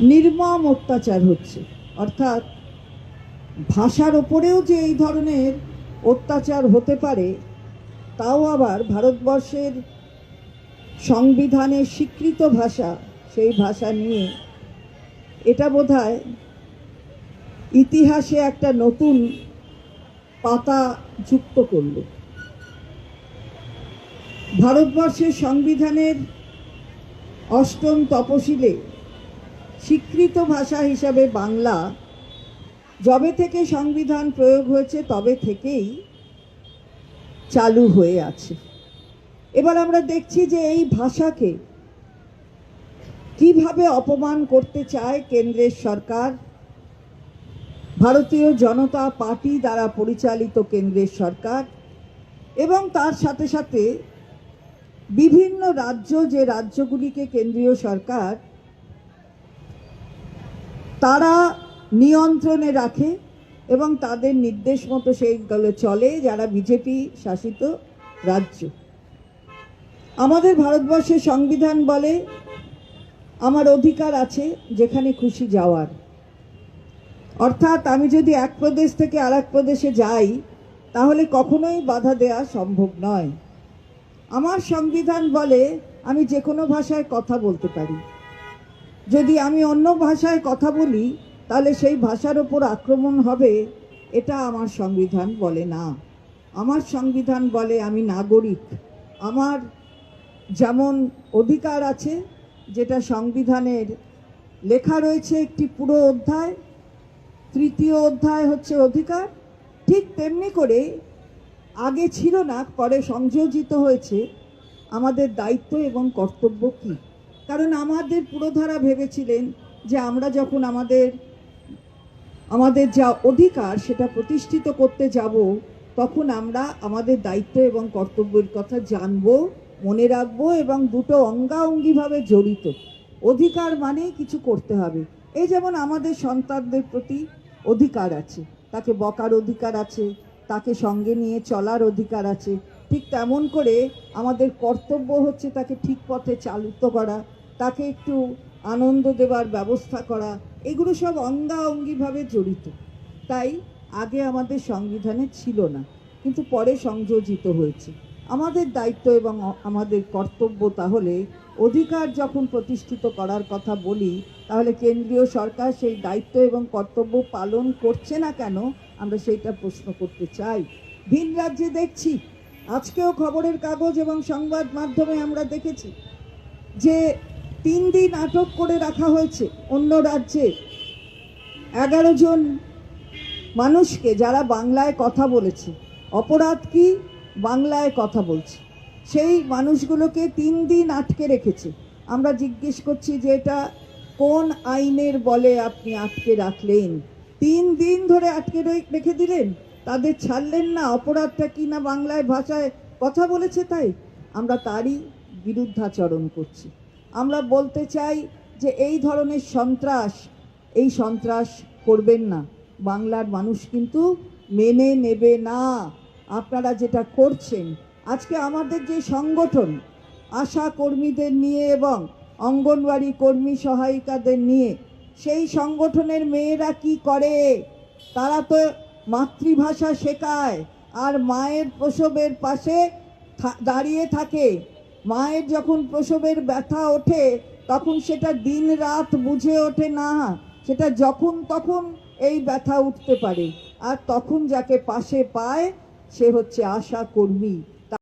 নির্মম অত্যাচার হচ্ছে। অর্থাৎ ভাষার ওপরেও যে এই ধরনের অত্যাচার হতে পারে, তাও আবার ভারতবর্ষের সংবিধানের স্বীকৃত ভাষা, সেই ভাষা নিয়ে এটা বোধহয় ইতিহাসে একটা নতুন পাতা যুক্ত করল। ভারতবর্ষের সংবিধানের অষ্টম তপশিলে স্বীকৃত ভাষা হিসাবে বাংলা যবে থেকে সংবিধান প্রয়োগ হয়েছে, তবে থেকেই চালু হয়ে আছে। এবার আমরা দেখছি যে এই ভাষাকে কীভাবে অপমান করতে চায় কেন্দ্রের সরকার, ভারতীয় জনতা পার্টি দ্বারা পরিচালিত কেন্দ্রের সরকার, এবং তার সাথে সাথে বিভিন্ন রাজ্য, যে রাজ্যগুলিকে কেন্দ্রীয় সরকার তারা নিয়ন্ত্রণে রাখে এবং তাদের নির্দেশ মতো সেইগুলো চলে যারা বিজেপি শাসিত রাজ্য। আমাদের ভারতবর্ষের সংবিধান বলে আমার অধিকার আছে যেখানে খুশি যাওয়ার। অর্থাৎ আমি যদি এক প্রদেশ থেকে আর প্রদেশে যাই, তাহলে কখনোই বাধা দেওয়া সম্ভব নয়। আমার সংবিধান বলে আমি যে কোনো ভাষায় কথা বলতে পারি। যদি আমি অন্য ভাষায় কথা বলি, তাহলে সেই ভাষার ওপর আক্রমণ হবে, এটা আমার সংবিধান বলে না। আমার সংবিধান বলে আমি নাগরিক। আমার যেমন অধিকার আছে, যেটা সংবিধানের লেখা রয়েছে একটি পুরো অধ্যায়, তৃতীয় অধ্যায় হচ্ছে অধিকার, ঠিক তেমনি করে আগে ছিল না, পরে সংযোজিত হয়েছে। আমাদের দায়িত্ব এবং কর্তব্য কী? কারণ আমাদের পুরোধারা ভেবেছিলেন যে আমরা যখন আমাদের আমাদের যা অধিকার সেটা প্রতিষ্ঠিত করতে যাব, তখন আমরা আমাদের দায়িত্ব এবং কর্তব্যের কথা জানব, মনে রাখব এবং দুটো অঙ্গাঅঙ্গিভাবে জড়িত। অধিকার মানেই কিছু করতে হবে। এই যেমন আমাদের সন্তানদের প্রতি অধিকার আছে, তাকে বকার অধিকার আছে, তাকে সঙ্গে নিয়ে চলার অধিকার আছে ঠিক তেমন করে আমাদের কর্তব্য হচ্ছে তাকে ঠিক পথে চালিত করা, তাকে একটু আনন্দ দেওয়ার ব্যবস্থা করা, এগুলো সব অঙ্গাঅঙ্গিভাবে জড়িত। তাই আগে আমাদের সংবিধানে ছিল না, কিন্তু পরে সংযোজিত হয়েছে। আমাদের দায়িত্ব এবং আমাদের কর্তব্য তাহলে অধিকার যখন প্রতিষ্ঠিত করার কথা বলি, তাহলে কেন্দ্রীয় সরকার সেই দায়িত্ব এবং কর্তব্য পালন করছে না কেন, আমরা সেইটা প্রশ্ন করতে চাই। ভিন রাজ্যে দেখছি আজকেও খবরের কাগজ এবং সংবাদ মাধ্যমে আমরা দেখেছি যে তিন দিন আটক করে রাখা হয়েছে অন্য রাজ্যে এগারো জন মানুষকে যারা বাংলায় কথা বলেছে। অপরাধ কি? বাংলায় কথা বলছে। সেই মানুষগুলোকে তিন দিন আটকে রেখেছে। আমরা জিজ্ঞেস করছি যে এটা কোন আইনের বলে আপনি আটকে রাখলেন? তিন দিন ধরে আটকে রেখে দিলেন? তাদের ছাড়লেন না, অপরাধটা কি না বাংলায় ভাষায় কথা বলেছে তাই? আমরা তারই বিরুদ্ধাচরণ করছি। আমরা বলতে চাই যে এই ধরনের সন্ত্রাস, এই সন্ত্রাস করবেন না। বাংলার মানুষ কিন্তু মেনে নেবে না। আপনারা যেটা করছেন, আজকে আমাদের যে সংগঠন, আশা কর্মীদের নিয়ে এবং অঙ্গনওয়াড়ি কর্মী সহায়িকাদের নিয়ে, সেই সংগঠনের মেয়েরা কি করে? তারা তো মাতৃভাষা শেখায় আর মায়ের প্রসবের পাশে দাঁড়িয়ে থাকে। মায়ের যখন প্রসবের ব্যথা ওঠে, তখন সেটা দিন রাত বুঝে ওঠে না। সেটা যখন তখন এই ব্যথা উঠতে পারে। আর তখন যাকে পাশে পায়, সে হচ্ছে আশা কর্মী।